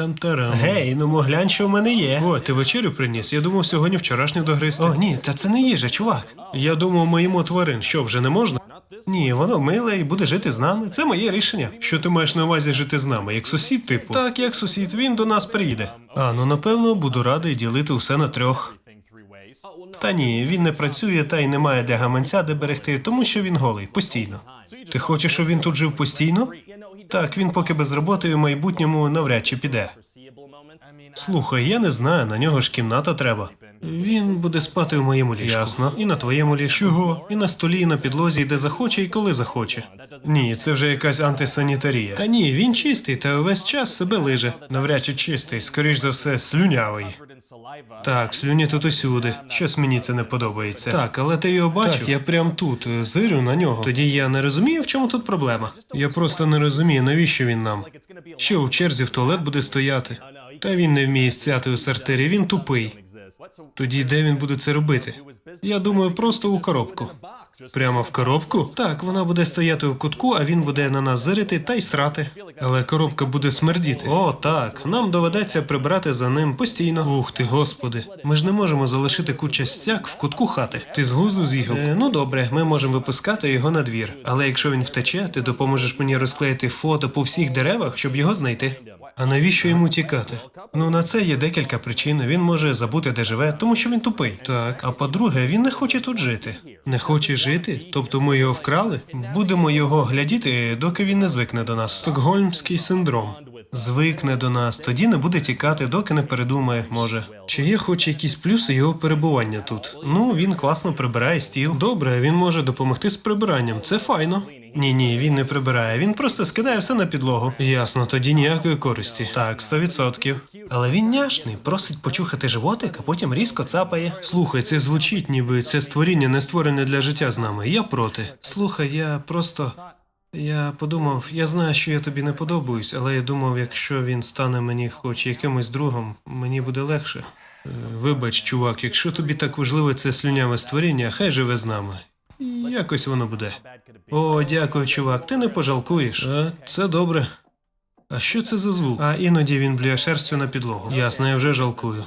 Там тарам. Гей, ну мо глянь, що в мене є. О, ти вечерю приніс. Я думав, сьогодні вчорашню догристи. О, ні, та це не їжа, чувак. Я думав, ми їмо тварин. Що, вже не можна? Ні, воно миле і буде жити з нами. Це моє рішення. Що ти маєш на увазі жити з нами? Як сусід, типу? Так, як сусід, він до нас приїде. А, ну напевно, буду радий ділити все на трьох. Та ні, він не працює та й не має для гаманця де берегти, тому що він голий, постійно. Ти хочеш, щоб він тут жив постійно? Так, він поки без роботи і в майбутньому навряд чи піде. Слухай, я не знаю, на нього ж кімната треба. Він буде спати в моєму ліжку. Ясно. І на твоєму ліжку. Чого? І на столі, і на підлозі, і де захоче, і коли захоче. Ні, це вже якась антисанітарія. Та ні, він чистий, та увесь час себе лиже. Навряд чи чистий, скоріш за все, слюнявий. Так, слюні тут усюди. Щось мені це не подобається. Так, але ти його бачив? Так, я прям тут е, зирю на нього. Тоді я не розумію, в чому тут проблема. Я просто не розумію, навіщо він нам. Що в черзі в туалет буде стояти? Та він не вміє стяти у сортирі, він тупий. Тоді де він буде це робити? Я думаю, просто у коробку. Прямо в коробку? Так, вона буде стояти у кутку, а він буде на нас зирити та й срати. Але коробка буде смердіти. О, так. Нам доведеться прибрати за ним постійно. Ух ти, господи. Ми ж не можемо залишити куча стяк в кутку хати. Ти з глузду з'їхав? Е, ну добре, ми можемо випускати його на двір. Але якщо він втече, ти допоможеш мені розклеїти фото по всіх деревах, щоб його знайти. А навіщо йому тікати? Ну на це є декілька причин. Він може забути, де живе, тому що він тупий. Так, а по-друге, він не хоче тут жити. Не хоче жити? Тобто ми його вкрали? Будемо його глядіти, доки він не звикне до нас. Стокгольмський синдром. Звикне до нас, тоді не буде тікати, доки не передумає, може. Чи є хоч якісь плюси його перебування тут? Ну, він класно прибирає стіл. Добре, він може допомогти з прибиранням. Це файно. Ні, ні, він не прибирає, він просто скидає все на підлогу. Ясно, тоді ніякої користі. Так, 100%. Але він няшний, просить почухати животик, а потім різко цапає. Слухай, це звучить, ніби це створіння не створене для життя з нами. Я проти. Слухай, я просто. Я подумав, я знаю, що я тобі не подобаюсь, але я думав, якщо він стане мені хоч якимось другом, мені буде легше. Е, Вибач, чувак, якщо тобі так важливе це слюняве створіння, хай живе з нами. Якось воно буде. О, дякую, чувак, ти не пожалкуєш. А, це добре. А що це за звук? А іноді він блює шерстю на підлогу. Ясно, я вже жалкую.